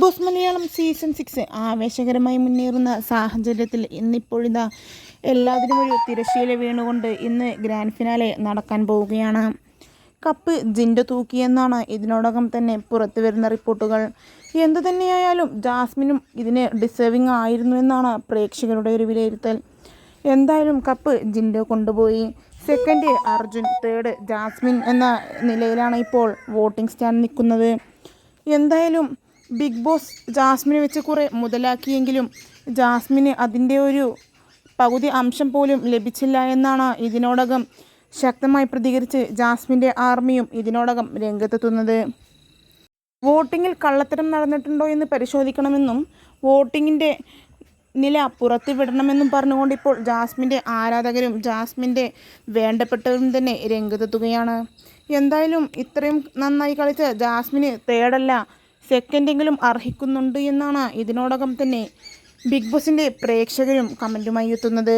Boss Malayalam season six ആവേശകരമായി മുന്നേറുന്ന സാഹചര്യത്തിൽ ഇന്നിപ്പോഴിതാ എല്ലാത്തിനും ഒരു തിരശ്ശീല വീണുകൊണ്ട് ഇന്ന് ഗ്രാൻഡ് ഫിനാലെ നടക്കാൻ പോവുകയാണ്. കപ്പ് ജിൻഡ തൂക്കിയെന്നാണ് ഇതിനോടകം തന്നെ പുറത്തു വരുന്ന റിപ്പോർട്ടുകൾ. എന്തു തന്നെയായാലും ജാസ്മിനും ഇതിന് ഡിസേർവിംഗ് ആയിരുന്നു എന്നാണ് പ്രേക്ഷകരുടെ ഒരു വിലയിരുത്തൽ. എന്തായാലും കപ്പ് ജിൻഡോ കൊണ്ടുപോയി. സെക്കൻഡ് അർജുൻ തേർഡ് ജാസ്മിൻ എന്ന നിലയിലാണ് ഇപ്പോൾ വോട്ടിംഗ് സ്റ്റാൻഡ് നിൽക്കുന്നത്. എന്തായാലും ബിഗ് ബോസ് ജാസ്മിനെ വെച്ച് കുറേ മുതലാക്കിയെങ്കിലും ജാസ്മിന് അതിന്റെ ഒരു പകുതി അംശം പോലും ലഭിച്ചില്ല എന്നാണ് ഇതിനോടകം ശക്തമായി പ്രതികരിച്ച് ജാസ്മിന്റെ ആർമിയും ഇതിനോടകം രംഗത്തെത്തുന്നത്. വോട്ടിങ്ങിൽ കള്ളത്തരം നടന്നിട്ടുണ്ടോ എന്ന് പരിശോധിക്കണമെന്നും വോട്ടിങ്ങിന്റെ നില പുറത്തുവിടണമെന്നും പറഞ്ഞുകൊണ്ട് ഇപ്പോൾ ജാസ്മിന്റെ ആരാധകരും ജാസ്മിന്റെ വേണ്ടപ്പെട്ടവരും തന്നെ രംഗത്തെത്തുകയാണ്. എന്തായാലും ഇത്രയും നന്നായി കളിച്ച ജാസ്മിന് തേടല്ല സെക്കൻഡെങ്കിലും അർഹിക്കുന്നുണ്ട് എന്നാണ് ഇതിനോടകം തന്നെ ബിഗ് ബോസിന്റെ പ്രേക്ഷകരും കമന്റുമായി എത്തുന്നത്.